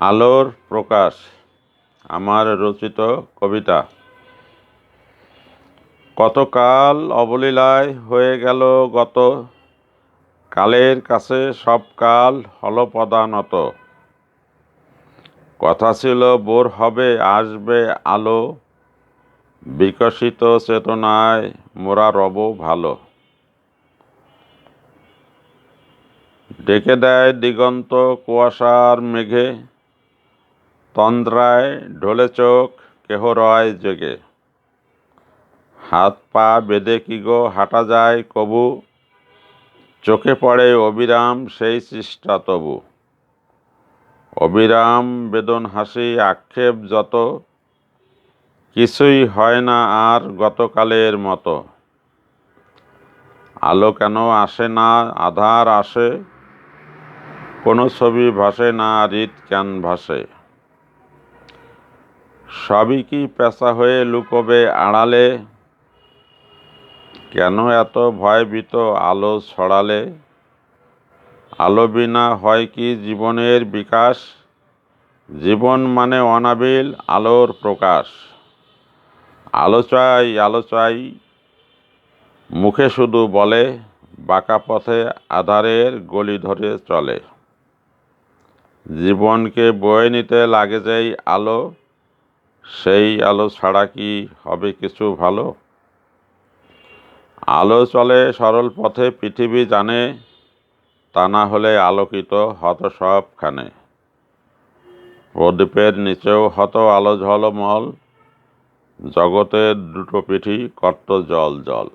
আলোর প্রকাশ, আমার রচিত কবিতা। কতকাল অবলীলায় হয়ে গেল গত, কালের কাছে সব কাল হল পদানত কথা ছিল, বোর হবে, আসবে আলো, বিকশিত চেতনায় মোরা রব ভালো। ডেকে দেয় দিগন্ত কুয়াশার মেঘে তন্দ্রায় ঢলে চোখ, কেহ রয় জেগে। হাত পা বেঁধে কি গো হাঁটা যায় কবু? চোখে পড়ে অবিরাম সেই চেষ্টা তবু। অবিরাম বেদন হাসি আক্ষেপ যত, কিছুই হয় না আর গতকালের মতো। আলো কেন আসে না, আধার আসে? কোনো ছবি ভাসে না হৃদ কেন ভাসে সবই কি পেঁচা হয়ে লুকোবে আড়ালে? কেন এত ভয়ভীত আলো ছড়ালে? আলো বিনা হয় কি জীবনের বিকাশ? জীবন মানে অনাবিল আলোর প্রকাশ। আলো চাই আলো চাই। মুখে শুধু বলে, বাঁকা পথে আধারের গলি ধরে চলে। জীবনকে বয়ে নিতে লাগে যেই আলো। সেই আলো ছাড়া কি হবে কিছু ভালো? আলো চলে সরল পথে, পৃথিবী জানে, তা না হলে আলোকিত হত সবখানে। প্রদীপের নিচেও হত আলো ঝলমল, জগতের দুটো পিঠি কর্ত জল জল।